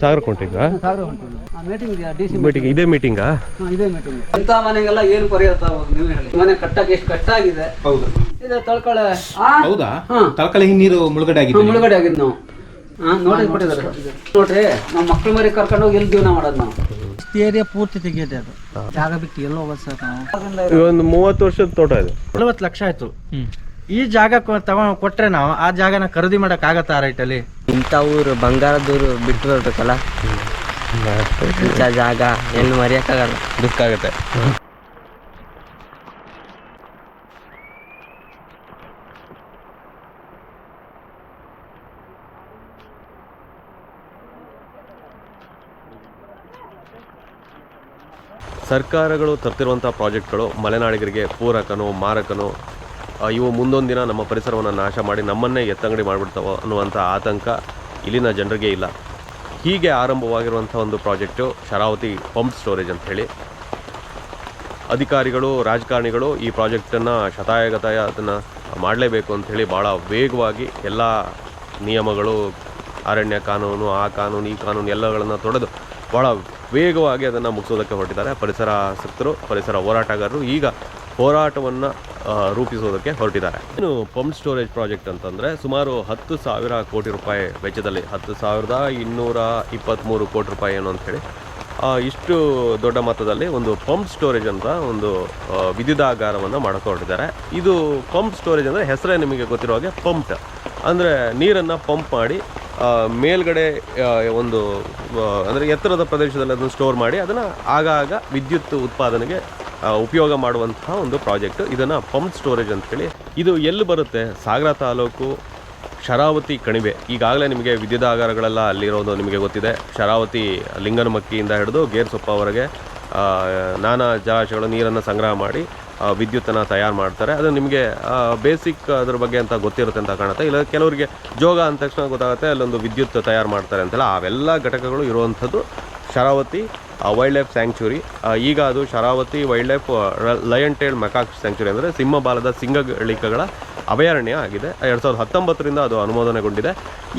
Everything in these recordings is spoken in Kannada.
ಸಾಗರ ಕೊಂಟಿಗ ಸಾಗರ ಮೀಟಿಂಗ್ ಇದೇ ಮೀಟಿಂಗಾ ಇದೇ ಮೀಟಿಂಗ್ ಅಂತ ಮನೆಗೆಲ್ಲ ಏನು ಪರಿಹಾರ ಹೋಗಿ ನೀವು ಹೇಳಿ? ಮನೆ ಕಟ್ಟಕ್ಕೆ ಎಷ್ಟು ಕಷ್ಟ ಆಗಿದೆ? ಹೌದು. ಇದೆ ತಳ್ಕಳೆ. ಹೌದಾ? ಹಾ. ತಲಕಾಲ ಹಿಂಗ್ ನೀರು ಮುಳುಗಡೆ ಆಗಿದೆ. ಮುಳುಗಡೆ ಆಗಿದ್ದು ನಾವು. ಹಾ ನೋಡಿ ಕೊಟ್ಟಿದ್ದಾರೆ. ನೋಡ್ರಿ ನಮ್ಮ ಮಕ್ಳು ಮರಿ ಕರ್ಕೊಂಡು ಹೋಗಿ ಎಲ್ಲಿ ಜೀವನ ಮಾಡೋದು ನಾವು? ಏರಿಯಾ ಪೂರ್ತಿ ತೆಗೆಯೋದೆ ಅದು. ಜಾಗ ಬಿಟ್ಟು ಎಲ್ಲೋ ಹೋಗೋದು ಸರ್ ನಾವು. ಒಂದು ಮೂವತ್ತು ವರ್ಷದ ತೋಟ ಇದೆ. ನಲವತ್ತು ಲಕ್ಷ ಆಯ್ತು. ಈ ಜಾಗ ಕೊ- ಕೊಟ್ರೆ ನಾವು ಆ ಜಾಗನ ಖರೀದಿ ಮಾಡಕ್ ಆಗತ್ತ ಆ ಅಲ್ಲಿ? ಇಂಥ ಊರು ಬಂಗಾರದೂರು ಬಿಟ್ಟು ಬರ್ಬೇಕಲ್ಲ? ಇಂಥ ಜಾಗ ಎಲ್ಲಿ ಮರೆಯಕ್ಕಾಗಲ್ಲ ದುಃಖ ಆಗುತ್ತೆ. ಸರ್ಕಾರಗಳು ತರ್ತಿರುವಂಥ ಪ್ರಾಜೆಕ್ಟ್ಗಳು ಮಲೆನಾಡಿಗರಿಗೆ ಪೂರಕನೋ ಮಾರಕನೋ ಇವು ಮುಂದೊಂದು ದಿನ ನಮ್ಮ ಪರಿಸರವನ್ನು ನಾಶ ಮಾಡಿ ನಮ್ಮನ್ನೇ ಎತ್ತಂಗಡಿ ಮಾಡಿಬಿಡ್ತಾವೆ ಅನ್ನುವಂಥ ಆತಂಕ ಇಲ್ಲಿನ ಜನರಿಗೆ ಇಲ್ಲ. ಹೀಗೆ ಆರಂಭವಾಗಿರುವಂಥ ಒಂದು ಪ್ರಾಜೆಕ್ಟು ಶರಾವತಿ ಪಂಪ್ ಸ್ಟೋರೇಜ್ ಅಂತ ಹೇಳಿ. ಅಧಿಕಾರಿಗಳು, ರಾಜಕಾರಣಿಗಳು ಈ ಪ್ರಾಜೆಕ್ಟನ್ನು ಶತಾಯಗತಾಯ ಅದನ್ನು ಮಾಡಲೇಬೇಕು ಅಂಥೇಳಿ ಭಾಳ ವೇಗವಾಗಿ ಎಲ್ಲ ನಿಯಮಗಳು, ಅರಣ್ಯ ಕಾನೂನು, ಆ ಕಾನೂನು, ಈ ಕಾನೂನು ಎಲ್ಲಗಳನ್ನು ತೊಡೆದು ಭಾಳ ವೇಗವಾಗಿ ಅದನ್ನು ಮುಗಿಸೋದಕ್ಕೆ ಹೊರಟಿದ್ದಾರೆ. ಪರಿಸರ ಆಸಕ್ತರು ಪರಿಸರ ಹೋರಾಟಗಾರರು ಈಗ ಹೋರಾಟವನ್ನು ರೂಪಿಸೋದಕ್ಕೆ ಹೊರಟಿದ್ದಾರೆ. ಇನ್ನು ಪಂಪ್ ಸ್ಟೋರೇಜ್ ಪ್ರಾಜೆಕ್ಟ್ ಅಂತಂದರೆ ಸುಮಾರು ಹತ್ತು ಸಾವಿರ ಕೋಟಿ ರೂಪಾಯಿ ವೆಚ್ಚದಲ್ಲಿ, ಹತ್ತು ಸಾವಿರದ ಇನ್ನೂರ ಇಪ್ಪತ್ತ್ಮೂರು ಕೋಟಿ ರೂಪಾಯಿ ಏನು ಅಂಥೇಳಿ ಇಷ್ಟು ದೊಡ್ಡ ಮೊತ್ತದಲ್ಲಿ ಒಂದು ಪಂಪ್ ಸ್ಟೋರೇಜ್ ಅಂತ ಒಂದು ವಿದ್ಯುದಾಗಾರವನ್ನು ಹೊರಟಿದ್ದಾರೆ ಇದು ಪಂಪ್ ಸ್ಟೋರೇಜ್ ಅಂದರೆ ಹೆಸರೇ ನಿಮಗೆ ಗೊತ್ತಿರೋ ಹಾಗೆ ಪಂಪ್. ಅಂದರೆ ನೀರನ್ನು ಪಂಪ್ ಮಾಡಿ ಮೇಲ್ಗಡೆ ಒಂದು ಅಂದರೆ ಎತ್ತರದ ಪ್ರದೇಶದಲ್ಲಿ ಅದನ್ನು ಸ್ಟೋರ್ ಮಾಡಿ, ಅದನ್ನು ಆಗಾಗ ವಿದ್ಯುತ್ ಉತ್ಪಾದನೆಗೆ ಉಪಯೋಗ ಮಾಡುವಂತಹ ಒಂದು ಪ್ರಾಜೆಕ್ಟ್. ಇದನ್ನು ಪಂಪ್ ಸ್ಟೋರೇಜ್ ಅಂತೇಳಿ ಇದು ಎಲ್ಲಿ ಬರುತ್ತೆ? ಸಾಗರ ತಾಲೂಕು ಶರಾವತಿ ಕಣಿವೆ. ಈಗಾಗಲೇ ನಿಮಗೆ ವಿದ್ಯುದಾಗಾರಗಳೆಲ್ಲ ಅಲ್ಲಿರೋದು ನಿಮಗೆ ಗೊತ್ತಿದೆ. ಶರಾವತಿ ಲಿಂಗನಮಕ್ಕಿಯಿಂದ ಹಿಡಿದು ಗೇರ್ಸೊಪ್ಪವರೆಗೆ ನಾನಾ ಜಲಾಶಯಗಳು ನೀರನ್ನು ಸಂಗ್ರಹ ಮಾಡಿ ವಿದ್ಯುತ್ತನ್ನು ತಯಾರು ಮಾಡ್ತಾರೆ. ಅದು ನಿಮಗೆ ಬೇಸಿಕ್ ಅದ್ರ ಬಗ್ಗೆ ಅಂತ ಗೊತ್ತಿರುತ್ತೆ ಅಂತ ಕಾಣುತ್ತೆ. ಇಲ್ಲ, ಕೆಲವರಿಗೆ ಜೋಗ ಅಂದ ತಕ್ಷಣ ಗೊತ್ತಾಗುತ್ತೆ, ಅಲ್ಲೊಂದು ವಿದ್ಯುತ್ ತಯಾರು ಮಾಡ್ತಾರೆ ಅಂತೆಲ್ಲ. ಅವೆಲ್ಲ ಘಟಕಗಳು ಇರುವಂಥದ್ದು ಶರಾವತಿ ವೈಲ್ಡ್ ಲೈಫ್ ಸ್ಯಾಂಕ್ಚುರಿ ಈಗ ಅದು Sharavathi wild life lion tail macaque sanctuary ಅಂದರೆ ಸಿಂಹಬಾಲದ ಸಿಂಗಳಿಕಗಳ ಅಭಯಾರಣ್ಯ ಆಗಿದೆ. ಎರಡು ಸಾವಿರದ ಹತ್ತೊಂಬತ್ತರಿಂದ ಅದು ಅನುಮೋದನೆಗೊಂಡಿದೆ.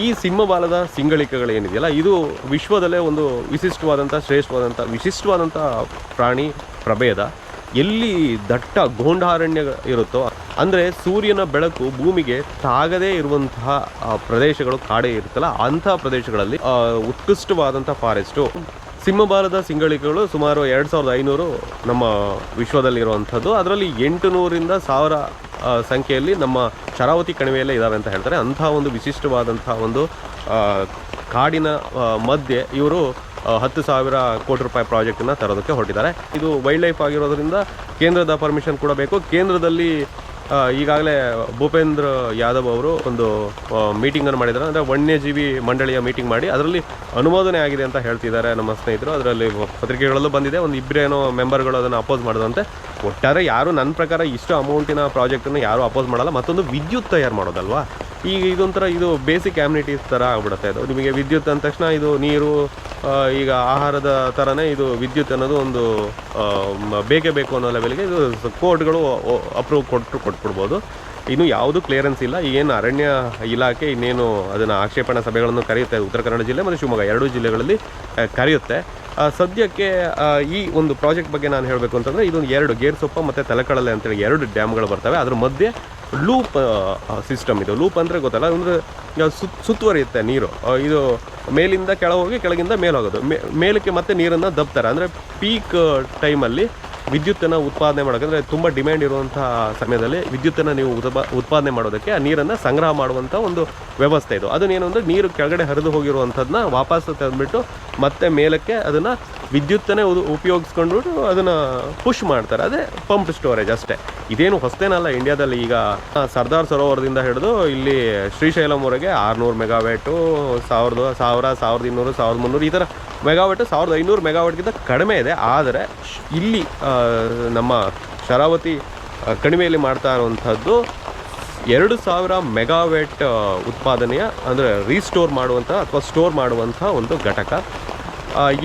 ಈ ಸಿಂಹಬಾಲದ ಸಿಂಗಳಿಕಗಳು ಏನಿದೆಯಲ್ಲ, ಇದು ವಿಶ್ವದಲ್ಲೇ ಒಂದು ವಿಶಿಷ್ಟವಾದಂಥ, ಶ್ರೇಷ್ಠವಾದಂಥ, ವಿಶಿಷ್ಟವಾದಂಥ ಪ್ರಾಣಿ ಪ್ರಭೇದ. ಎಲ್ಲಿ ದಟ್ಟ ಗೋಂಡಾರಣ್ಯ ಇರುತ್ತೋ, ಅಂದರೆ ಸೂರ್ಯನ ಬೆಳಕು ಭೂಮಿಗೆ ತಾಗದೇ ಇರುವಂತಹ ಪ್ರದೇಶಗಳು ಕಾಡೇ ಇರುತ್ತಲ್ಲ ಅಂತಹ ಪ್ರದೇಶಗಳಲ್ಲಿ ಉತ್ಕೃಷ್ಟವಾದಂಥ ಫಾರೆಸ್ಟು. ಸಿಂಹಬಾಲದ ಸಿಂಗಳಿಕೆಗಳು ಸುಮಾರು ಎರಡು ಸಾವಿರದ ಐನೂರು ನಮ್ಮ ವಿಶ್ವದಲ್ಲಿರುವಂಥದ್ದು. ಅದರಲ್ಲಿ ಎಂಟು ನೂರಿಂದ ಸಾವಿರ ಸಂಖ್ಯೆಯಲ್ಲಿ ನಮ್ಮ ಶರಾವತಿ ಕಣಿವೆಯಲ್ಲೇ ಇದ್ದಾವೆ ಅಂತ ಹೇಳ್ತಾರೆ. ಅಂಥ ಒಂದು ವಿಶಿಷ್ಟವಾದಂಥ ಒಂದು ಕಾಡಿನ ಮಧ್ಯೆ ಇವರು ಹತ್ತು ಸಾವಿರ ಕೋಟಿ ರೂಪಾಯಿ ಪ್ರಾಜೆಕ್ಟನ್ನು ತರೋದಕ್ಕೆ ಹೊರಟಿದ್ದಾರೆ. ಇದು ವೈಲ್ಡ್ ಲೈಫ್ ಆಗಿರೋದ್ರಿಂದ ಕೇಂದ್ರದ ಪರ್ಮಿಷನ್ ಕೂಡ ಬೇಕು. ಕೇಂದ್ರದಲ್ಲಿ ಈಗಾಗಲೇ ಭೂಪೇಂದ್ರ ಯಾದವ್ ಅವರು ಒಂದು ಮೀಟಿಂಗನ್ನು ಮಾಡಿದ್ದಾರೆ. ಅಂದರೆ ವನ್ಯಜೀವಿ ಮಂಡಳಿಯ ಮೀಟಿಂಗ್ ಮಾಡಿ, ಅದರಲ್ಲಿ ಅನುಮೋದನೆ ಆಗಿದೆ ಅಂತ ಹೇಳ್ತಿದ್ದಾರೆ ನಮ್ಮ ಸ್ನೇಹಿತರು. ಅದರಲ್ಲಿ ಪತ್ರಿಕೆಗಳಲ್ಲೂ ಬಂದಿದೆ. ಒಂದು ಇಬ್ಬರೇನೋ ಮೆಂಬರ್ಗಳು ಅದನ್ನು ಅಪೋಸ್ ಮಾಡೋದಂತೆ. ಒಟ್ಟಾರೆ ಯಾರು ನನ್ನ ಪ್ರಕಾರ ಇಷ್ಟು ಅಮೌಂಟಿನ ಪ್ರಾಜೆಕ್ಟನ್ನು ಯಾರು ಅಪೋಸ್ ಮಾಡಲ್ಲ. ಮತ್ತೊಂದು ವಿದ್ಯುತ್ ತಯಾರು ಮಾಡೋದಲ್ವಾ? ಈಗ ಇದೊಂಥರ ಇದು ಬೇಸಿಕ್ ಆಮ್ಯುನಿಟೀಸ್ ಥರ ಆಗ್ಬಿಡುತ್ತೆ ಅದು. ನಿಮಗೆ ವಿದ್ಯುತ್ ಅಂದ ತಕ್ಷಣ ಇದು ನೀರು ಈಗ ಆಹಾರದ ಥರನೇ ಇದು ವಿದ್ಯುತ್ ಅನ್ನೋದು ಒಂದು ಬೇಕೇ ಬೇಕು ಅನ್ನೋ ಲೆವೆಲ್ಗೆ ಇದು ಕೋರ್ಟ್ಗಳು ಅಪ್ರೂವ್ ಕೊಟ್ಟು ಕೊಟ್ಬಿಡ್ಬೋದು. ಇನ್ನು ಯಾವುದು ಕ್ಲಿಯರೆನ್ಸ್ ಇಲ್ಲ. ಏನು ಅರಣ್ಯ ಇಲಾಖೆ ಇನ್ನೇನು ಅದನ್ನು ಆಕ್ಷೇಪಣಾ ಸಭೆಗಳನ್ನು ಕರೆಯುತ್ತೆ. ಉತ್ತರ ಕನ್ನಡ ಜಿಲ್ಲೆ ಮತ್ತು ಶಿವಮೊಗ್ಗ ಎರಡೂ ಜಿಲ್ಲೆಗಳಲ್ಲಿ ಕರೆಯುತ್ತೆ. ಸದ್ಯಕ್ಕೆ ಈ ಒಂದು ಪ್ರಾಜೆಕ್ಟ್ ಬಗ್ಗೆ ನಾನು ಹೇಳಬೇಕು ಅಂತಂದರೆ ಇದೊಂದು ಎರಡು ಗೇರ್ಸೊಪ್ಪ ಮತ್ತು ತಲಕಡಲೆ ಅಂತೇಳಿ ಎರಡು ಡ್ಯಾಮ್ಗಳು ಬರ್ತವೆ. ಅದ್ರ ಮಧ್ಯೆ ಲೂಪ್ ಸಿಸ್ಟಮ್ ಇದು. ಲೂಪ್ ಅಂದರೆ ಗೊತ್ತಲ್ಲ, ಅಂದರೆ ಸುತ್, ಸುತ್ತುವರಿಯುತ್ತೆ ನೀರು. ಇದು ಮೇಲಿಂದ ಕೆಳ ಹೋಗಿ ಕೆಳಗಿಂದ ಮೇಲೆ ಹೋಗೋದು ಮೇ, ಮೇಲಕ್ಕೆ ಮತ್ತೆ ನೀರನ್ನು ದಬ್ತಾರೆ. ಅಂದರೆ ಪೀಕ್ ಟೈಮಲ್ಲಿ ವಿದ್ಯುತ್ತನ್ನು ಉತ್ಪಾದನೆ ಮಾಡೋಕೆ ಅಂದರೆ ತುಂಬ ಡಿಮ್ಯಾಂಡ್ ಇರುವಂಥ ಸಮಯದಲ್ಲಿ ವಿದ್ಯುತ್ತನ್ನು ನೀವು ಉತ್ಪಾ, ಉತ್ಪಾದನೆ ಮಾಡೋದಕ್ಕೆ ಆ ನೀರನ್ನು ಸಂಗ್ರಹ ಮಾಡುವಂಥ ಒಂದು ವ್ಯವಸ್ಥೆ ಇದು. ಅದನ್ನೇನು ಅಂದರೆ ನೀರು ಕೆಳಗಡೆ ಹರಿದು ಹೋಗಿರುವಂಥದ್ದನ್ನ ವಾಪಸ್ ತಂದುಬಿಟ್ಟು ಮತ್ತೆ ಮೇಲಕ್ಕೆ ಅದನ್ನು ವಿದ್ಯುತ್ತನ್ನೇ ಉಪಯೋಗಿಸ್ಕೊಂಡು ಅದನ್ನು ಪುಷ್ ಮಾಡ್ತಾರೆ. ಅದೇ ಪಂಪ್ ಸ್ಟೋರೇಜ್ ಅಷ್ಟೇ. ಇದೇನು ಹೊಸತೇನಲ್ಲ ಇಂಡಿಯಾದಲ್ಲಿ ಈಗ ಸರ್ದಾರ್ ಸರೋವರದಿಂದ ಹಿಡಿದು ಇಲ್ಲಿ ಶ್ರೀಶೈಲಂವರೆಗೆ ಆರುನೂರು ಮೆಗಾವ್ಯಾಟು ಸಾವಿರದ, ಸಾವಿರ, ಸಾವಿರದ ಇನ್ನೂರು, ಸಾವಿರದ ಮುನ್ನೂರು ಈ ಥರ ಮೆಗಾವ್ಯಾಟು ಸಾವಿರದ ಐನೂರು ಮೆಗಾವ್ಯಾಟ್ಗಿಂತ ಕಡಿಮೆ ಇದೆ. ಆದರೆ ಇಲ್ಲಿ ನಮ್ಮ ಶರಾವತಿ ಕಣಿವೆಯಲ್ಲಿ ಮಾಡ್ತಾ ಇರುವಂಥದ್ದು ಎರಡು ಸಾವಿರ ಮೆಗಾವ್ಯಾಟ್ ಉತ್ಪಾದನೆಯ ಅಂದರೆ ರೀಸ್ಟೋರ್ ಮಾಡುವಂಥ ಅಥವಾ ಸ್ಟೋರ್ ಮಾಡುವಂಥ ಒಂದು ಘಟಕ.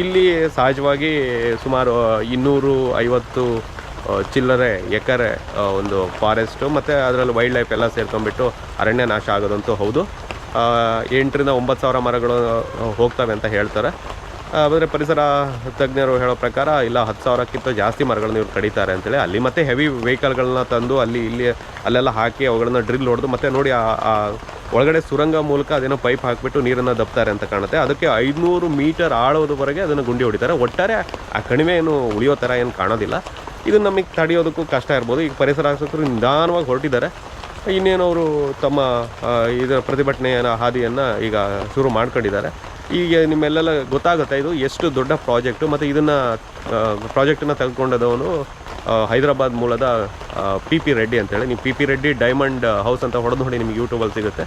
ಇಲ್ಲಿ ಸಹಜವಾಗಿ ಸುಮಾರು ಇನ್ನೂರು ಐವತ್ತು ಚಿಲ್ಲರೆ ಎಕರೆ ಒಂದು ಫಾರೆಸ್ಟು ಮತ್ತು ಅದರಲ್ಲಿ ವೈಲ್ಡ್ ಲೈಫ್ ಎಲ್ಲ ಸೇರ್ಕೊಂಡ್ಬಿಟ್ಟು ಅರಣ್ಯ ನಾಶ ಆಗೋದಂತೂ ಹೌದು. ಎಂಟರಿಂದ ಒಂಬತ್ತು ಸಾವಿರ ಮರಗಳು ಹೋಗ್ತವೆ ಅಂತ ಹೇಳ್ತಾರೆ. ಆದರೆ ಪರಿಸರ ತಜ್ಞರು ಹೇಳೋ ಪ್ರಕಾರ ಇಲ್ಲ, ಹತ್ತು ಸಾವಿರಕ್ಕಿಂತ ಜಾಸ್ತಿ ಮರಗಳನ್ನ ಇವ್ರು ಕಡಿತಾರೆ ಅಂತೇಳಿ ಅಲ್ಲಿ ಮತ್ತೆ ಹೆವಿ ವೆಹಿಕಲ್ಗಳನ್ನ ತಂದು ಅಲ್ಲಿ ಇಲ್ಲಿ ಅಲ್ಲೆಲ್ಲ ಹಾಕಿ ಅವುಗಳನ್ನ ಡ್ರಿಲ್ ಹೊಡೆದು ಮತ್ತೆ ನೋಡಿ ಆ ಒಳಗಡೆ ಸುರಂಗ ಮೂಲಕ ಅದೇನೋ ಪೈಪ್ ಹಾಕಿಬಿಟ್ಟು ನೀರನ್ನು ದಬ್ತಾರೆ ಅಂತ ಕಾಣುತ್ತೆ. ಅದಕ್ಕೆ ಐದುನೂರು ಮೀಟರ್ ಆಳೋದವರೆಗೆ ಅದನ್ನು ಗುಂಡಿ ಹೊಡಿತಾರೆ. ಒಟ್ಟಾರೆ ಆ ಕಣಿವೆ ಏನು ಉಳಿಯೋ ಥರ ಏನು ಕಾಣೋದಿಲ್ಲ. ಇದು ನಮಗೆ ತಡೆಯೋದಕ್ಕೂ ಕಷ್ಟ ಇರ್ಬೋದು. ಈಗ ಪರಿಸರ ಆಸಕ್ತರು ನಿಧಾನವಾಗಿ ಹೊರಟಿದ್ದಾರೆ. ಇನ್ನೇನು ಅವರು ತಮ್ಮ ಇದರ ಪ್ರತಿಭಟನೆಯ ಹಾದಿಯನ್ನು ಈಗ ಶುರು ಮಾಡ್ಕೊಂಡಿದ್ದಾರೆ. ಈಗ ನಿಮ್ಮೆಲ್ಲೆಲ್ಲ ಗೊತ್ತಾಗುತ್ತೆ ಇದು ಎಷ್ಟು ದೊಡ್ಡ ಪ್ರಾಜೆಕ್ಟು. ಮತ್ತು ಇದನ್ನು ಪ್ರಾಜೆಕ್ಟನ್ನು ತೆಗೆದುಕೊಂಡದವನು ಹೈದರಾಬಾದ್ ಮೂಲದ ಪಿ ಪಿ ರೆಡ್ಡಿ ಅಂತೇಳಿ. ನೀವು P P Reddy diamond house ಅಂತ ಹೊಡೆದು ನೋಡಿ ನಿಮಗೆ ಯೂಟ್ಯೂಬಲ್ಲಿ ಸಿಗುತ್ತೆ.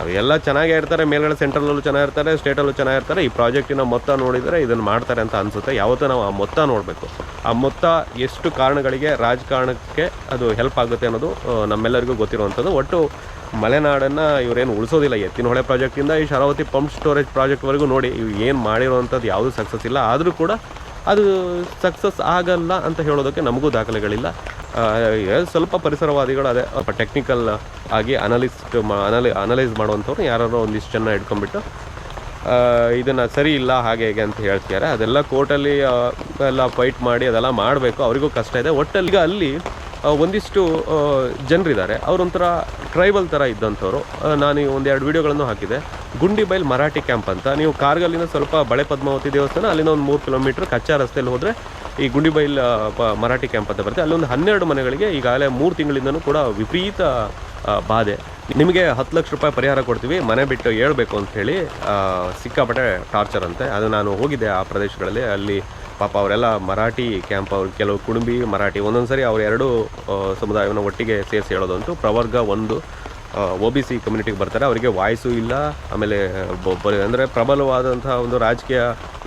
ಅವೆಲ್ಲ ಚೆನ್ನಾಗೇ ಇರ್ತಾರೆ, ಮೇಲ್ಗಡೆ ಸೆಂಟ್ರಲ್ಲೂ ಚೆನ್ನಾಗಿರ್ತಾರೆ ಸ್ಟೇಟಲ್ಲೂ ಚೆನ್ನಾಗಿರ್ತಾರೆ ಈ ಪ್ರಾಜೆಕ್ಟಿನ ಮೊತ್ತ ನೋಡಿದರೆ ಇದನ್ನು ಮಾಡ್ತಾರೆ ಅಂತ ಅನಿಸುತ್ತೆ. ಯಾವತ್ತೂ ನಾವು ಆ ಮೊತ್ತ ನೋಡಬೇಕು. ಆ ಮೊತ್ತ ಎಷ್ಟು ಕಾರಣಗಳಿಗೆ, ರಾಜಕಾರಣಕ್ಕೆ ಅದು ಹೆಲ್ಪ್ ಆಗುತ್ತೆ ಅನ್ನೋದು ನಮ್ಮೆಲ್ಲರಿಗೂ ಗೊತ್ತಿರುವಂಥದ್ದು. ಒಟ್ಟು ಮಲೆನಾಡನ್ನು ಇವರೇನು ಉಳಿಸೋದಿಲ್ಲ. ಎತ್ತಿನಹೊಳೆ ಪ್ರಾಜೆಕ್ಟಿಂದ ಈ ಶರಾವತಿ ಪಂಪ್ ಸ್ಟೋರೇಜ್ ಪ್ರಾಜೆಕ್ಟ್ವರೆಗೂ ನೋಡಿ ಇವು ಏನು ಮಾಡಿರೋವಂಥದ್ದು ಯಾವುದೂ ಸಕ್ಸಸ್ ಇಲ್ಲ. ಆದರೂ ಕೂಡ ಅದು ಸಕ್ಸಸ್ ಆಗಲ್ಲ ಅಂತ ಹೇಳೋದಕ್ಕೆ ನಮಗೂ ದಾಖಲೆಗಳಿಲ್ಲ. ಸ್ವಲ್ಪ ಪರಿಸರವಾದಿಗಳು ಅದೇ ಟೆಕ್ನಿಕಲ್ ಆಗಿ ಅನಲಿಸ್ಟ್ ಅನಲಿ ಅನಲೈಸ್ ಮಾಡುವಂಥವ್ರು ಯಾರೋ ಒಂದಿಷ್ಟು ಜನ ಇಟ್ಕೊಂಡ್ಬಿಟ್ಟು ಇದನ್ನು ಸರಿ ಇಲ್ಲ ಹಾಗೆ ಹೇಗೆ ಅಂತ ಹೇಳ್ತಿದ್ದಾರೆ. ಅದೆಲ್ಲ ಕೋರ್ಟಲ್ಲಿ ಎಲ್ಲ ಫೈಟ್ ಮಾಡಿ ಅದೆಲ್ಲ ಮಾಡಬೇಕು, ಅವರಿಗೂ ಕಷ್ಟ ಇದೆ. ಒಟ್ಟಲ್ಲಿ ಈಗ ಅಲ್ಲಿ ಒಂದಿಷ್ಟು ಜನರಿದ್ದಾರೆ. ಅವರೊಂಥರ ಟ್ರೈಬಲ್ ಥರ ಇದ್ದಂಥವ್ರು. ನಾನು ಒಂದೆರಡು ವಿಡಿಯೋಗಳನ್ನು ಹಾಕಿದೆ. ಗುಂಡಿಬೈಲ್ ಮರಾಠಿ ಕ್ಯಾಂಪ್ ಅಂತ. ನೀವು ಕಾರ್ಗಲ್ಲಿನ ಸ್ವಲ್ಪ ಬಳೆ ಪದ್ಮಾವತಿ ದೇವಸ್ಥಾನ, ಅಲ್ಲಿಂದ ಒಂದು ಮೂರು ಕಿಲೋಮೀಟ್ರ್ ಕಚ್ಚಾ ರಸ್ತೆಯಲ್ಲಿ ಹೋದರೆ ಈ ಗುಂಡಿಬೈಲ್ ಮರಾಠಿ ಕ್ಯಾಂಪ್ ಅಂತ ಬರುತ್ತೆ. ಅಲ್ಲೊಂದು ಹನ್ನೆರಡು ಮನೆಗಳಿಗೆ ಈಗಾಗಲೇ ಮೂರು ತಿಂಗಳಿಂದನೂ ಕೂಡ ವಿಪರೀತ ಬಾಧೆ. ನಿಮಗೆ ಹತ್ತು ಲಕ್ಷ ರೂಪಾಯಿ ಪರಿಹಾರ ಕೊಡ್ತೀವಿ, ಮನೆ ಬಿಟ್ಟು ಹೇಳ್ಬೇಕು ಅಂತ ಹೇಳಿ ಸಿಕ್ಕಾಪಟ್ಟೆ ಟಾರ್ಚರ್ ಅಂತೆ. ಅದು ನಾನು ಹೋಗಿದ್ದೆ ಆ ಪ್ರದೇಶಗಳಲ್ಲಿ. ಅಲ್ಲಿ ಪಾಪ ಅವರೆಲ್ಲ ಮರಾಠಿ ಕ್ಯಾಂಪ್, ಅವ್ರು ಕೆಲವು ಕುಡುಂಬಿ ಮರಾಠಿ ಒಂದೊಂದು ಸರಿ ಅವ್ರು ಎರಡೂ ಸಮುದಾಯವನ್ನು ಒಟ್ಟಿಗೆ ಸೇರಿಸಿ ಹೇಳೋದಂತೂ ಪ್ರವರ್ಗ ಒಂದು. ಒ ಬಿ ಸಿ ಕಮ್ಯುನಿಟಿಗೆ ಬರ್ತಾರೆ. ಅವರಿಗೆ ವಾಯ್ಸು ಇಲ್ಲ. ಆಮೇಲೆ ಅಂದರೆ ಪ್ರಬಲವಾದಂತಹ ಒಂದು ರಾಜಕೀಯ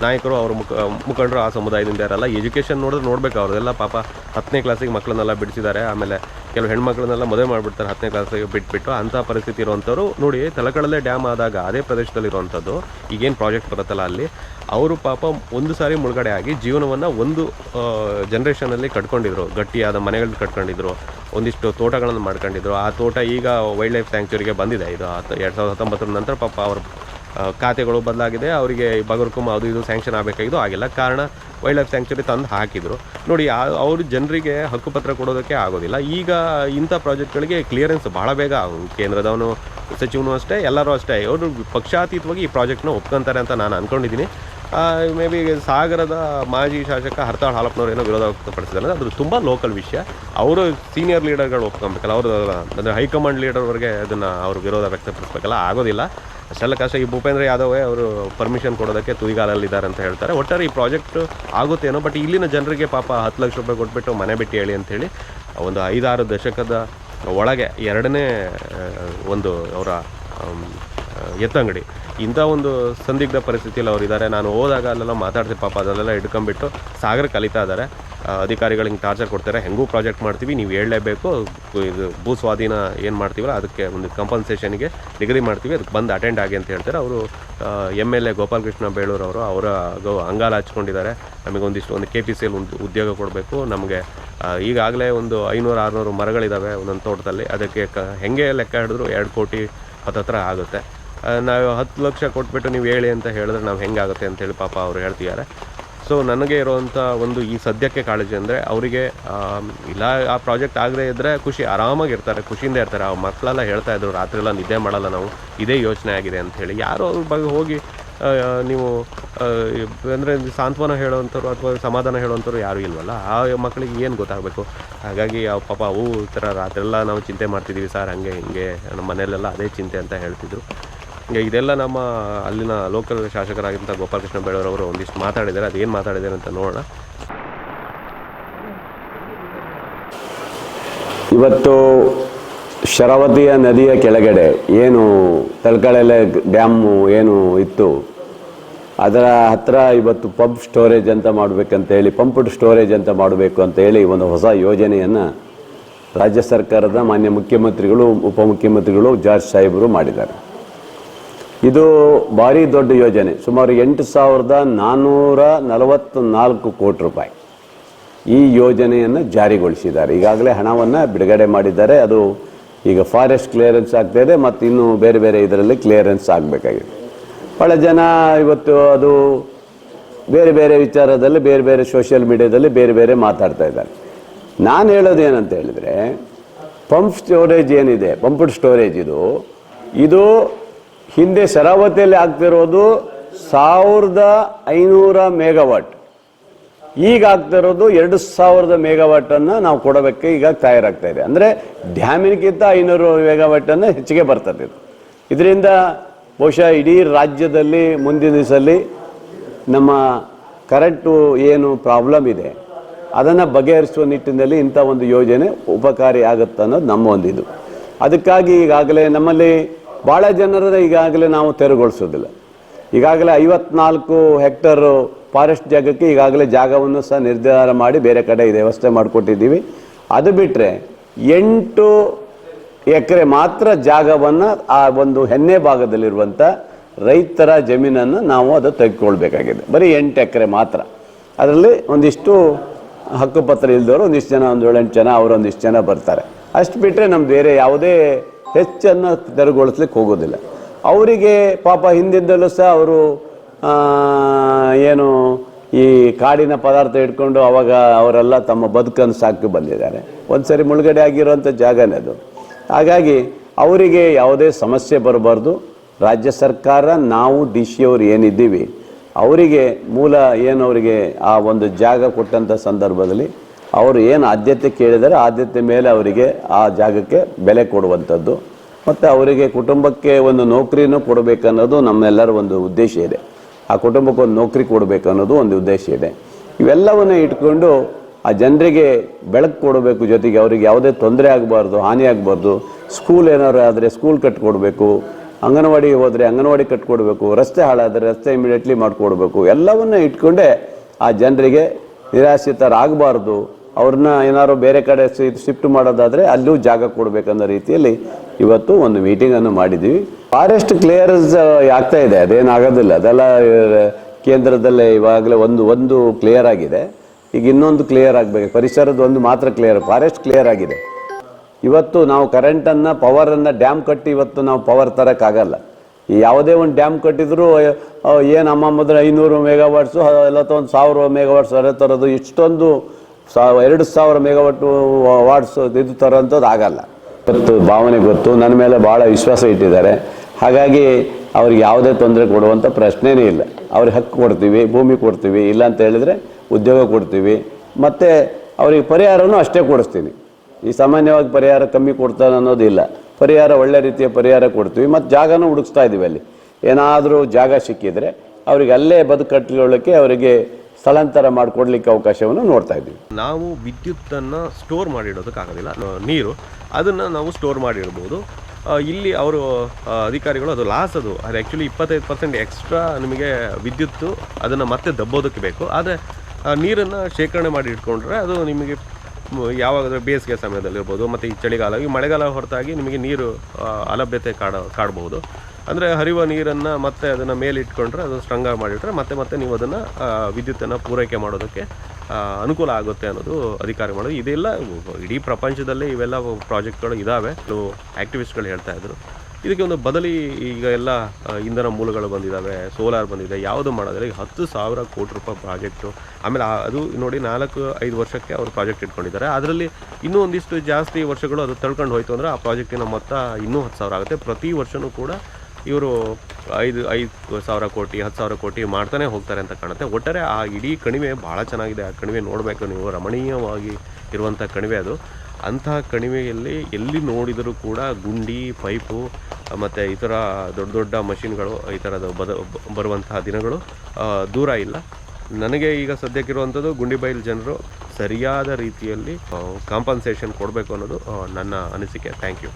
ನಾಯಕರು ಅವರು ಮುಖ, ಮುಖಂಡರು ಆ ಸಮುದಾಯದಿಂದ ಇರಲ್ಲ ಎಜುಕೇಷನ್ ನೋಡಿದ್ರೆ ನೋಡಬೇಕು ಅವ್ರದೆಲ್ಲ ಪಾಪ ಹತ್ತನೇ ಕ್ಲಾಸಿಗೆ ಮಕ್ಕಳನ್ನೆಲ್ಲ ಬಿಡಿಸಿದ್ದಾರೆ. ಆಮೇಲೆ ಕೆಲವು ಹೆಣ್ಮಕ್ಳನ್ನೆಲ್ಲ ಮದುವೆ ಮಾಡಿಬಿಡ್ತಾರೆ ಹತ್ತನೇ ಕ್ಲಾಸಿಗೆ ಬಿಟ್ಬಿಟ್ಟು. ಅಂಥ ಪರಿಸ್ಥಿತಿ ಇರುವಂಥವ್ರು ನೋಡಿ ತಲಕಡಲೆ ಡ್ಯಾಮ್ ಆದಾಗ, ಅದೇ ಪ್ರದೇಶದಲ್ಲಿ ಇರುವಂಥದ್ದು ಈಗೇನು ಪ್ರಾಜೆಕ್ಟ್ ಬರುತ್ತಲ್ಲ ಅಲ್ಲಿ. ಅವರು ಪಾಪ ಒಂದು ಸಾರಿ ಮುಳುಗಡೆ ಆಗಿ ಜೀವನವನ್ನು ಒಂದು ಜನ್ರೇಷನಲ್ಲಿ ಕಟ್ಕೊಂಡಿದ್ರು. ಗಟ್ಟಿಯಾದ ಮನೆಗಳನ್ನ ಕಟ್ಕೊಂಡಿದ್ರು. ಒಂದಿಷ್ಟು ತೋಟಗಳನ್ನು ಮಾಡ್ಕೊಂಡಿದ್ರು. ಆ ತೋಟ ಈಗ ವೈಲ್ಡ್ ಲೈಫ್ ಸ್ಯಾಂಕ್ಚುರಿಗೆ ಬಂದಿದೆ. ಇದು ಎರಡು ಸಾವಿರದ ಹತ್ತೊಂಬತ್ತರ ನಂತರ ಪಾಪ ಅವ್ರ ಖಾತೆಗಳು ಬದಲಾಗಿದೆ. ಅವರಿಗೆ ಬಗರ್ಕುಮ್ ಅದು ಇದು ಸ್ಯಾಂಕ್ಷನ್ ಆಗಬೇಕಾಗಿದ್ದು ಆಗಿಲ್ಲ. ಕಾರಣ ವೈಲ್ಡ್ ಲೈಫ್ ಸ್ಯಾಂಕ್ಚುರಿ ತಂದು ಹಾಕಿದರು. ನೋಡಿ ಅವರು ಜನರಿಗೆ ಹಕ್ಕುಪತ್ರ ಕೊಡೋದಕ್ಕೆ ಆಗೋದಿಲ್ಲ. ಈಗ ಇಂಥ ಪ್ರಾಜೆಕ್ಟ್ಗಳಿಗೆ ಕ್ಲಿಯರೆನ್ಸ್ ಭಾಳ ಬೇಗ. ಕೇಂದ್ರದವನು, ಸಚಿವನು ಅಷ್ಟೇ, ಎಲ್ಲರೂ ಅಷ್ಟೇ. ಅವರು ಪಕ್ಷಾತೀತವಾಗಿ ಈ ಪ್ರಾಜೆಕ್ಟ್ನ ಒಪ್ಕೊಂತಾರೆ ಅಂತ ನಾನು ಅಂದ್ಕೊಂಡಿದ್ದೀನಿ ಮೇ ಬಿ ಸಾಗರದ ಮಾಜಿ ಶಾಸಕ ಹರ್ತಾಳ್ ಹಾಲಪ್ಪನವ್ರು ಏನೋ ವಿರೋಧ ವ್ಯಕ್ತಪಡಿಸಿದ್ದಾರೆ ಅದು ತುಂಬ ಲೋಕಲ್ ವಿಷಯ. ಅವರು ಸೀನಿಯರ್ ಲೀಡರ್ಗಳು ಒಪ್ಕೊಬೇಕಲ್ಲ, ಅವರು ಅಂದರೆ ಹೈಕಮಾಂಡ್ ಲೀಡರ್ವರೆಗೆ ಅದನ್ನು ಅವರು ವಿರೋಧ ವ್ಯಕ್ತಪಡಿಸ್ಬೇಕಲ್ಲ, ಆಗೋದಿಲ್ಲ. ಅಷ್ಟೆಲ್ಲ ಕಷ್ಟ. ಈ ಭೂಪೇಂದ್ರ ಯಾದವೇ ಅವರು ಪರ್ಮಿಷನ್ ಕೊಡೋದಕ್ಕೆ ತುದಿಗಾಲಲ್ಲಿದ್ದಾರೆ ಅಂತ ಹೇಳ್ತಾರೆ. ಒಟ್ಟಾರೆ ಈ ಪ್ರಾಜೆಕ್ಟ್ ಆಗುತ್ತೇನೋ ಬಟ್ ಇಲ್ಲಿನ ಜನರಿಗೆ ಪಾಪ ಹತ್ತು ಲಕ್ಷ ರೂಪಾಯಿ ಕೊಟ್ಬಿಟ್ಟು ಮನೆ ಬಿಟ್ಟು ಹೇಳಿ ಅಂಥೇಳಿ ಒಂದು ಐದಾರು ದಶಕದ ಒಳಗೆ ಎರಡನೇ ಒಂದು ಅವರ ಎತ್ತಂಗಡಿ. ಇಂಥ ಒಂದು ಸಂದಿಗ್ಧ ಪರಿಸ್ಥಿತಿಯಲ್ಲಿ ಅವ್ರು ಇದ್ದಾರೆ ನಾನು ಹೋದಾಗ ಅಲ್ಲೆಲ್ಲ ಮಾತಾಡ್ತೀನಿ ಪಾಪ ಅದೆಲ್ಲ ಹಿಡ್ಕೊಂಬಿಟ್ಟು ಸಾಗರ ಕಲಿತಾ ಇದ್ದಾರೆ ಅಧಿಕಾರಿಗಳು ಅಧಿಕಾರಿಗಳಿಗೆ ಟಾರ್ಚರ್ ಕೊಡ್ತಾರೆ. ಹೆಂಗೂ ಪ್ರಾಜೆಕ್ಟ್ ಮಾಡ್ತೀವಿ. ನೀವು ಹೇಳಲೇಬೇಕು. ಇದು ಭೂ ಸ್ವಾಧೀನ ಏನು ಮಾಡ್ತೀವಲ್ಲ, ಅದಕ್ಕೆ ಒಂದು ಕಂಪನ್ಸೇಷನ್ಗೆ ನಿಗದಿ ಮಾಡ್ತೀವಿ. ಅದಕ್ಕೆ ಬಂದು ಅಟೆಂಡ್ ಆಗಿ ಅಂತ ಹೇಳ್ತಾರೆ. ಅವರು M L A Gopalakrishna Beluru ಅವರು ಅವರ ಗೌ, ಅಂಗಾಲ ಹಚ್ಕೊಂಡಿದ್ದಾರೆ. ನಮಗೆ ಒಂದಿಷ್ಟು ಒಂದು ಕೆ ಪಿ ಸಿ ಒಂದು ಉದ್ಯೋಗ ಕೊಡಬೇಕು. ನಮಗೆ ಈಗಾಗಲೇ ಒಂದು ಐನೂರು, ಆರುನೂರು ಮರಗಳಿದ್ದಾವೆ ಒಂದೊಂದು ತೋಟದಲ್ಲಿ. ಅದಕ್ಕೆ ಕ, ಹೆಂಗೆ ಲೆಕ್ಕ ಹಿಡಿದ್ರು ಎರಡು ಕೋಟಿ ಹತ್ತತ್ರ ಆಗುತ್ತೆ. ನಾವು ಹತ್ತು ಲಕ್ಷ ಕೊಟ್ಬಿಟ್ಟು ನೀವು ಹೇಳಿ ಅಂತ ಹೇಳಿದ್ರೆ ನಾವು ಹೆಂಗಾಗುತ್ತೆ ಅಂತೇಳಿ ಪಾಪ ಅವರು ಹೇಳ್ತಿದ್ದಾರೆ. ಸೊ ನನಗೆ ಇರುವಂಥ ಒಂದು ಈ ಸದ್ಯಕ್ಕೆ ಕಾಳಜಿ ಅಂದರೆ ಅವರಿಗೆ ಇಲ್ಲ, ಆ ಪ್ರಾಜೆಕ್ಟ್ ಆಗದೆ ಇದ್ದರೆ ಖುಷಿ ಆರಾಮಾಗಿರ್ತಾರೆ ಖುಷಿಯಿಂದ ಇರ್ತಾರೆ. ಆ ಮಕ್ಕಳೆಲ್ಲ ಹೇಳ್ತಾ ಇದ್ರು, ರಾತ್ರಿ ಎಲ್ಲ ನಿದ್ದೆ ಮಾಡಲ್ಲ ನಾವು, ಇದೇ ಯೋಚನೆ ಆಗಿದೆ ಅಂಥೇಳಿ ಯಾರೋ ಅವ್ರ ಬಗ್ಗೆ ಹೋಗಿ ನೀವು ಅಂದರೆ ಸಾಂತ್ವನ ಹೇಳೋವಂಥವ್ರು ಅಥವಾ ಸಮಾಧಾನ ಹೇಳೋವಂಥವ್ರು ಯಾರೂ ಇಲ್ವಲ್ಲ, ಆ ಮಕ್ಕಳಿಗೆ ಏನು ಗೊತ್ತಾಗಬೇಕು? ಹಾಗಾಗಿ ಆ ಪಾಪ ಅವು ಈ ಥರ ರಾತ್ರಿ ಎಲ್ಲ ನಾವು ಚಿಂತೆ ಮಾಡ್ತಿದ್ದೀವಿ ಸರ್ ಹಂಗೆ ಹಿಂಗೆ ನಮ್ಮ ಮನೆಯಲ್ಲೆಲ್ಲ ಅದೇ ಚಿಂತೆ ಅಂತ ಹೇಳ್ತಿದ್ರು. ಇದೆಲ್ಲ ನಮ್ಮ ಅಲ್ಲಿನ ಲೋಕಲ್ ಶಾಸಕರಾಗಿದ್ದಂಥ ಗೋಪಾಲಕೃಷ್ಣ ಅವರು ಒಂದಿಷ್ಟು ಮಾತಾಡಿದ್ದಾರೆ. ಅದೇನು ಮಾತಾಡಿದ್ದಾರೆ ಅಂತ ನೋಡೋಣ. ಇವತ್ತು ಶರಾವತಿಯ ನದಿಯ ಕೆಳಗಡೆ ಏನು ತಳ್ಕಳೆಲೆ ಡ್ಯಾಮು ಏನು ಇತ್ತು? ಅದರ ಹತ್ರ ಇವತ್ತು ಪಂಪ್ ಸ್ಟೋರೇಜ್ ಅಂತ ಮಾಡಬೇಕಂತ ಹೇಳಿ ಪಂಪ್ಡ್ ಸ್ಟೋರೇಜ್ ಅಂತ ಮಾಡಬೇಕು ಅಂತ ಹೇಳಿ ಒಂದು ಹೊಸ ಯೋಜನೆಯನ್ನು ರಾಜ್ಯ ಸರ್ಕಾರದ ಮಾನ್ಯ ಮುಖ್ಯಮಂತ್ರಿಗಳು, ಉಪಮುಖ್ಯಮಂತ್ರಿಗಳು ಜಾರ್ಜ್ ಸಾಹೇಬರು ಮಾಡಿದ್ದಾರೆ. ಇದು ಭಾರಿ ದೊಡ್ಡ ಯೋಜನೆ, ಸುಮಾರು ಎಂಟು ಸಾವಿರದ ನಾನ್ನೂರ ನಲವತ್ತು ನಾಲ್ಕು ಕೋಟಿ ರೂಪಾಯಿ. ಈ ಯೋಜನೆಯನ್ನು ಜಾರಿಗೊಳಿಸಿದ್ದಾರೆ. ಈಗಾಗಲೇ ಹಣವನ್ನು ಬಿಡುಗಡೆ ಮಾಡಿದ್ದಾರೆ. ಅದು ಈಗ ಫಾರೆಸ್ಟ್ ಕ್ಲಿಯರೆನ್ಸ್ ಆಗ್ತಾ ಇದೆ ಮತ್ತು ಇನ್ನೂ ಬೇರೆ ಬೇರೆ ಇದರಲ್ಲಿ ಕ್ಲಿಯರೆನ್ಸ್ ಆಗಬೇಕಾಗಿದೆ. ಭಾಳ ಜನ ಇವತ್ತು ಅದು ಬೇರೆ ಬೇರೆ ವಿಚಾರದಲ್ಲಿ, ಬೇರೆ ಬೇರೆ ಸೋಷಿಯಲ್ ಮೀಡಿಯಾದಲ್ಲಿ ಬೇರೆ ಬೇರೆ ಮಾತಾಡ್ತಾ ಇದ್ದಾರೆ. ನಾನು ಹೇಳೋದು ಏನಂತ ಹೇಳಿದರೆ ಪಂಪ್ ಸ್ಟೋರೇಜ್ ಏನಿದೆ ಪಂಪ್ಡ್ ಸ್ಟೋರೇಜ್ ಇದು ಇದು ಹಿಂದೆ ಶರಾವತಿಯಲ್ಲಿ ಆಗ್ತಿರೋದು ಸಾವಿರದ ಐನೂರ ಮೆಗಾವಾಟ್. ಈಗ ಆಗ್ತಿರೋದು ಎರಡು ಸಾವಿರದ ಮೆಗಾವಾಟನ್ನು ನಾವು ಕೊಡಬೇಕು ಈಗ ತಯಾರಾಗ್ತಾ ಇದೆ. ಅಂದರೆ ಡ್ಯಾಮಿನ್ಗಿಂತ ಐನೂರು ಮೆಗಾವಾಟನ್ನು ಹೆಚ್ಚಿಗೆ ಬರ್ತದೆ ಇದು. ಇದರಿಂದ ಬಹುಶಃ ಇಡೀ ರಾಜ್ಯದಲ್ಲಿ ಮುಂದಿನ ದಿವಸಲ್ಲಿ ನಮ್ಮ ಕರೆಂಟು ಏನು ಪ್ರಾಬ್ಲಮ್ ಇದೆ, ಅದನ್ನು ಬಗೆಹರಿಸುವ ನಿಟ್ಟಿನಲ್ಲಿ ಇಂಥ ಒಂದು ಯೋಜನೆ ಉಪಕಾರಿ ಆಗುತ್ತೆ ಅನ್ನೋದು ನಮ್ಮ ಒಂದು ಇದು. ಅದಕ್ಕಾಗಿ ಈಗಾಗಲೇ ನಮ್ಮಲ್ಲಿ ಭಾಳ ಜನರ ಈಗಾಗಲೇ ನಾವು ತೆರವುಗೊಳಿಸೋದಿಲ್ಲ. ಈಗಾಗಲೇ ಐವತ್ನಾಲ್ಕು ಹೆಕ್ಟರ್ ಫಾರೆಸ್ಟ್ ಜಾಗಕ್ಕೆ ಈಗಾಗಲೇ ಜಾಗವನ್ನು ಸಹ ನಿರ್ಧಾರ ಮಾಡಿ ಬೇರೆ ಕಡೆ ಇದೆ ವ್ಯವಸ್ಥೆ ಮಾಡಿಕೊಟ್ಟಿದ್ದೀವಿ. ಅದು ಬಿಟ್ಟರೆ ಎಂಟು ಎಕರೆ ಮಾತ್ರ ಜಾಗವನ್ನು ಆ ಒಂದು ಹೆನ್ನೆ ಭಾಗದಲ್ಲಿರುವಂಥ ರೈತರ ಜಮೀನನ್ನು ನಾವು ಅದು ತೆಗೆದುಕೊಳ್ಬೇಕಾಗಿದೆ. ಬರೀ ಎಂಟು ಎಕರೆ ಮಾತ್ರ. ಅದರಲ್ಲಿ ಒಂದಿಷ್ಟು ಹಕ್ಕುಪತ್ರ ಇಲ್ದವರು ಒಂದಿಷ್ಟು ಜನ ಒಂದು ಏಳೆಂಟು ಜನ ಅವರು ಒಂದಿಷ್ಟು ಜನ ಬರ್ತಾರೆ. ಅಷ್ಟು ಬಿಟ್ಟರೆ ನಮ್ಮ ಬೇರೆ ಯಾವುದೇ ಹೆಚ್ಚನ್ನು ತೆರವುಗೊಳಿಸ್ಲಿಕ್ಕೆ ಹೋಗೋದಿಲ್ಲ. ಅವರಿಗೆ ಪಾಪ ಹಿಂದಿಂದಲೂ ಸಹ ಅವರು ಏನು ಈ ಕಾಡಿನ ಪದಾರ್ಥ ಇಟ್ಕೊಂಡು ಅವಾಗ ಅವರೆಲ್ಲ ತಮ್ಮ ಬದುಕನ್ನು ಸಾಕಿ ಬಂದಿದ್ದಾರೆ. ಒಂದು ಸರಿ ಮುಳುಗಡೆ ಆಗಿರುವಂಥ ಜಾಗನೇ ಅದು. ಹಾಗಾಗಿ ಅವರಿಗೆ ಯಾವುದೇ ಸಮಸ್ಯೆ ಬರಬಾರ್ದು. ರಾಜ್ಯ ಸರ್ಕಾರ, ನಾವು ಡಿ ಸಿ ಅವರು ಏನಿದ್ದೀವಿ, ಅವರಿಗೆ ಮೂಲ ಏನು ಅವರಿಗೆ ಆ ಒಂದು ಜಾಗ ಕೊಟ್ಟಂಥ ಸಂದರ್ಭದಲ್ಲಿ ಅವರು ಏನು ಆದ್ಯತೆ ಕೇಳಿದರೆ ಆದ್ಯತೆ ಮೇಲೆ ಅವರಿಗೆ ಆ ಜಾಗಕ್ಕೆ ಬೆಲೆ ಕೊಡುವಂಥದ್ದು. ಮತ್ತು ಅವರಿಗೆ ಕುಟುಂಬಕ್ಕೆ ಒಂದು ನೌಕರಿನೂ ಕೊಡಬೇಕನ್ನೋದು ನಮ್ಮೆಲ್ಲರ ಒಂದು ಉದ್ದೇಶ ಇದೆ. ಆ ಕುಟುಂಬಕ್ಕೆ ಒಂದು ನೌಕರಿ ಕೊಡಬೇಕು ಅನ್ನೋದು ಒಂದು ಉದ್ದೇಶ ಇದೆ. ಇವೆಲ್ಲವನ್ನು ಇಟ್ಕೊಂಡು ಆ ಜನರಿಗೆ ಬೆಳಕು ಕೊಡಬೇಕು ಜೊತೆಗೆ ಅವರಿಗೆ ಯಾವುದೇ ತೊಂದರೆ ಆಗಬಾರ್ದು, ಹಾನಿ ಆಗಬಾರ್ದು ಸ್ಕೂಲ್ ಏನಾದರೂ ಆದರೆ ಸ್ಕೂಲ್ ಕಟ್ಕೊಡ್ಬೇಕು ಅಂಗನವಾಡಿಗೆ ಹೋದರೆ ಅಂಗನವಾಡಿ ಕಟ್ಕೊಡ್ಬೇಕು, ರಸ್ತೆ ಹಾಳಾದರೆ ರಸ್ತೆ ಇಮಿಡಿಯೇಟ್ಲಿ ಮಾಡಿಕೊಡ್ಬೇಕು, ಎಲ್ಲವನ್ನು ಇಟ್ಕೊಂಡೇ ಆ ಜನರಿಗೆ ನಿರಾಶ್ರಿತರಾಗಬಾರ್ದು. ಅವ್ರನ್ನ ಏನಾದ್ರು ಬೇರೆ ಕಡೆ ಶಿಫ್ಟ್ ಮಾಡೋದಾದರೆ ಅಲ್ಲೂ ಜಾಗ ಕೊಡಬೇಕನ್ನೋ ರೀತಿಯಲ್ಲಿ ಇವತ್ತು ಒಂದು ಮೀಟಿಂಗನ್ನು ಮಾಡಿದ್ವಿ. ಫಾರೆಸ್ಟ್ ಕ್ಲಿಯರ್ಸ್ ಆಗ್ತಾ ಇದೆ ಅದೇನಾಗೋದಿಲ್ಲ ಅದೆಲ್ಲ ಕೇಂದ್ರದಲ್ಲೇ ಇವಾಗಲೇ ಒಂದು ಒಂದು ಕ್ಲಿಯರ್ ಆಗಿದೆ. ಈಗ ಇನ್ನೊಂದು ಕ್ಲಿಯರ್ ಆಗಬೇಕು. ಪರಿಸರದ ಒಂದು ಮಾತ್ರ ಕ್ಲಿಯರ್ ಫಾರೆಸ್ಟ್ ಕ್ಲಿಯರ್ ಆಗಿದೆ. ಇವತ್ತು ನಾವು ಕರೆಂಟನ್ನು ಪವರನ್ನು ಡ್ಯಾಮ್ ಕಟ್ಟಿ ಇವತ್ತು ನಾವು ಪವರ್ ತರೋಕ್ಕಾಗಲ್ಲ. ಯಾವುದೇ ಒಂದು ಡ್ಯಾಮ್ ಕಟ್ಟಿದ್ರು ಏನು ಅಮ್ಮ ಮೊದಲು ಐನೂರು ಮೆಗಾವಾಟ್ಸು ಎಲ್ಲ ಒಂದು ಸಾವಿರ ಮೆಗಾವಾಟ್ಸ್ ಅದೇ ತರೋದು, ಇಷ್ಟೊಂದು ಸಾವ ಎರಡು ಸಾವಿರ ಮೆಗಾವಟ್ ವಾಟ್ಸ್ ಇದು ತರೋಂಥದ್ದು ಆಗಲ್ಲ. ಗೊತ್ತು ಭಾವನೆ ಗೊತ್ತು, ನನ್ನ ಮೇಲೆ ಭಾಳ ವಿಶ್ವಾಸ ಇಟ್ಟಿದ್ದಾರೆ. ಹಾಗಾಗಿ ಅವ್ರಿಗೆ ಯಾವುದೇ ತೊಂದರೆ ಕೊಡುವಂಥ ಪ್ರಶ್ನೆನೇ ಇಲ್ಲ. ಅವ್ರಿಗೆ ಹಕ್ಕು ಕೊಡ್ತೀವಿ, ಭೂಮಿ ಕೊಡ್ತೀವಿ, ಇಲ್ಲ ಅಂತ ಹೇಳಿದರೆ ಉದ್ಯೋಗ ಕೊಡ್ತೀವಿ. ಮತ್ತು ಅವ್ರಿಗೆ ಪರಿಹಾರನೂ ಅಷ್ಟೇ ಕೊಡಿಸ್ತೀನಿ. ಈ ಸಾಮಾನ್ಯವಾಗಿ ಪರಿಹಾರ ಕಮ್ಮಿ ಕೊಡ್ತಾನೆ ಅನ್ನೋದಿಲ್ಲ ಪರಿಹಾರ ಒಳ್ಳೆ ರೀತಿಯ ಪರಿಹಾರ ಕೊಡ್ತೀವಿ ಮತ್ತು ಜಾಗನೂ ಹುಡುಕ್ತಾ ಇದ್ದೀವಿ ಅಲ್ಲಿ. ಏನಾದರೂ ಜಾಗ ಸಿಕ್ಕಿದರೆ ಅವರಿಗೆ ಅಲ್ಲೇ ಬದುಕಟ್ಟಿಕೊಳ್ಳೋಕ್ಕೆ ಅವರಿಗೆ ಸ್ಥಳಾಂತರ ಮಾಡಿಕೊಡ್ಲಿಕ್ಕೆ ಅವಕಾಶವನ್ನು ನೋಡ್ತಾ ಇದ್ದೀವಿ. ನಾವು ವಿದ್ಯುತ್ತನ್ನು ಸ್ಟೋರ್ ಮಾಡಿಡೋದಕ್ಕಾಗೋದಿಲ್ಲ ನೀರು. ಅದನ್ನು ನಾವು ಸ್ಟೋರ್ ಮಾಡಿಡ್ಬೋದು. ಇಲ್ಲಿ ಅವರು ಅಧಿಕಾರಿಗಳು, ಅದು ಲಾಸ್ ಅದು. ಅದು ಆ್ಯಕ್ಚುಲಿ ಇಪ್ಪತ್ತೈದು ಪರ್ಸೆಂಟ್ ಎಕ್ಸ್ಟ್ರಾ ನಿಮಗೆ ವಿದ್ಯುತ್ತು ಅದನ್ನು ಮತ್ತೆ ದಬ್ಬೋದಕ್ಕೆ ಬೇಕು. ಆದರೆ ನೀರನ್ನು ಶೇಖರಣೆ ಮಾಡಿ ಇಟ್ಕೊಂಡ್ರೆ ಅದು ನಿಮಗೆ ಯಾವಾಗಾದ್ರೂ ಬೇಸಿಗೆ ಸಮಯದಲ್ಲಿರ್ಬೋದು ಮತ್ತು ಈ ಚಳಿಗಾಲ, ಈ ಮಳೆಗಾಲ ಹೊರತಾಗಿ ನಿಮಗೆ ನೀರು ಅಲಭ್ಯತೆ ಕಾಡ, ಕಾಡ್ಬೋದು. ಅಂದರೆ ಹರಿಯುವ ನೀರನ್ನು ಮತ್ತೆ ಅದನ್ನು ಮೇಲೆ ಇಟ್ಕೊಂಡ್ರೆ ಅದು ಸ್ಟ್ರಂಗ್ ಮಾಡಿಟ್ರೆ ಮತ್ತೆ ಮತ್ತೆ ನೀವು ಅದನ್ನು ವಿದ್ಯುತ್ತನ್ನು ಪೂರೈಕೆ ಮಾಡೋದಕ್ಕೆ ಅನುಕೂಲ ಆಗುತ್ತೆ ಅನ್ನೋದು ಅಧಿಕಾರಿ ಮಾಡೋದು ಇದೆಲ್ಲ ಇಡೀ ಪ್ರಪಂಚದಲ್ಲೇ ಇವೆಲ್ಲ ಪ್ರಾಜೆಕ್ಟ್ಗಳು ಇದ್ದಾವೆ ಕೆಲವು ಆ್ಯಕ್ಟಿವಿಸ್ಟ್ಗಳು ಹೇಳ್ತಾ ಇದ್ರು. ಇದಕ್ಕೆ ಒಂದು ಬದಲಿ ಈಗ ಎಲ್ಲ ಇಂಧನ ಮೂಲಗಳು ಬಂದಿದ್ದಾವೆ ಸೋಲಾರ್ ಬಂದಿದೆ, ಯಾವುದು ಮಾಡೋದಿಲ್ಲ. ಈಗ ಹತ್ತು ಸಾವಿರ ಕೋಟಿ ರೂಪಾಯಿ ಪ್ರಾಜೆಕ್ಟು. ಆಮೇಲೆ ಅದು ನೋಡಿ ನಾಲ್ಕು, ಐದು ವರ್ಷಕ್ಕೆ ಅವರು ಪ್ರಾಜೆಕ್ಟ್ ಇಟ್ಕೊಂಡಿದ್ದಾರೆ. ಅದರಲ್ಲಿ ಇನ್ನೂ ಒಂದಿಷ್ಟು ಜಾಸ್ತಿ ವರ್ಷಗಳು ಅದು ತಳ್ಕೊಂಡು ಹೋಯ್ತು ಅಂದರೆ ಆ ಪ್ರಾಜೆಕ್ಟಿನ ಮೊತ್ತ ಇನ್ನೂ ಹತ್ತು ಸಾವಿರ ಆಗುತ್ತೆ. ಪ್ರತಿ ವರ್ಷವೂ ಕೂಡ ಇವರು ಐದು ಐದು ಸಾವಿರ ಕೋಟಿ, ಹತ್ತು ಸಾವಿರ ಕೋಟಿ ಮಾಡ್ತಾನೆ ಹೋಗ್ತಾರೆ ಅಂತ ಕಾಣುತ್ತೆ. ಒಟ್ಟಾರೆ ಆ ಇಡೀ ಕಣಿವೆ ಭಾಳ ಚೆನ್ನಾಗಿದೆ. ಆ ಕಣಿವೆ ನೋಡಬೇಕು ನೀವು. ರಮಣೀಯವಾಗಿ ಇರುವಂಥ ಕಣಿವೆ ಅದು. ಅಂತಹ ಕಣಿವೆಯಲ್ಲಿ ಎಲ್ಲಿ ನೋಡಿದರೂ ಕೂಡ ಗುಂಡಿ, ಪೈಪು, ಮತ್ತು ಈ ಥರ ದೊಡ್ಡ ದೊಡ್ಡ ಮಷಿನ್ಗಳು, ಈ ಥರದ ಬದ, ಬರುವಂತಹ ದಿನಗಳು ದೂರ ಇಲ್ಲ. ನನಗೆ ಈಗ ಸದ್ಯಕ್ಕಿರುವಂಥದ್ದು ಗುಂಡಿಬೈಲ್ ಜನರು ಸರಿಯಾದ ರೀತಿಯಲ್ಲಿ ಕಾಂಪನ್ಸೇಷನ್ ಕೊಡಬೇಕು ಅನ್ನೋದು ನನ್ನ ಅನಿಸಿಕೆ. Thank you